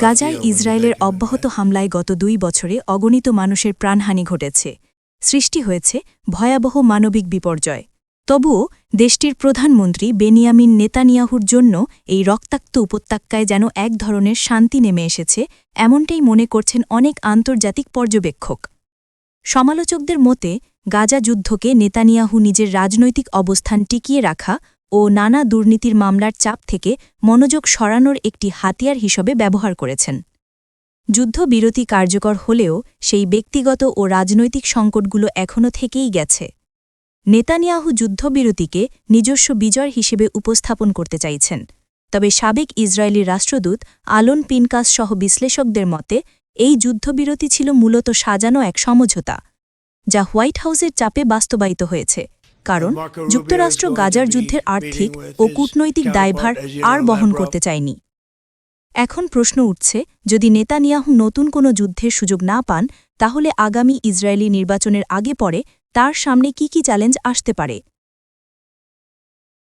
গাজায় ইসরায়েলের. অব্যাহত হামলায় গত দুই বছরে অগণিত মানুষের প্রাণহানি ঘটেছে। সৃষ্টি হয়েছে ভয়াবহ মানবিক বিপর্যয়। তবুও দেশটির প্রধানমন্ত্রী বেনিয়ামিন নেতানিয়াহুর জন্য এই রক্তাক্ত উপত্যকায় যেন এক ধরনের শান্তি নেমে এসেছে এমনটাই মনে করছেন অনেক আন্তর্জাতিক পর্যবেক্ষক। সমালোচকদের মতে গাজা যুদ্ধকে নেতানিয়াহু নিজের রাজনৈতিক অবস্থান টিকিয়ে রাখা ও নানা দুর্নীতির মামলার চাপ থেকে মনোযোগ সরানোর একটি হাতিয়ার হিসেবে ব্যবহার করেছেন। যুদ্ধবিরতি কার্যকর হলেও সেই ব্যক্তিগত ও রাজনৈতিক সংকটগুলো এখনও থেকেই গেছে। নেতানিয়াহু যুদ্ধবিরতিকে নিজস্ব বিজয় হিসেবে উপস্থাপন করতে চাইছেন। তবে সাবেক ইসরায়েলি রাষ্ট্রদূত আলন পিনকাস সহ বিশ্লেষকদের মতে, এই যুদ্ধবিরতি ছিল মূলত সাজানো এক সমঝোতা, যা হোয়াইট হাউসের চাপে বাস্তবায়িত হয়েছে। কারণ যুক্তরাষ্ট্র গাজার যুদ্ধের আর্থিক ও কূটনৈতিক দায়ভার আর বহন করতে চায়নি। এখন প্রশ্ন উঠছে যদি নেতানিয়াহু নতুন কোনো যুদ্ধের সুযোগ না পান তাহলে আগামী ইসরায়েলি নির্বাচনের আগে পরে তার সামনে কি কি চ্যালেঞ্জ আসতে পারে?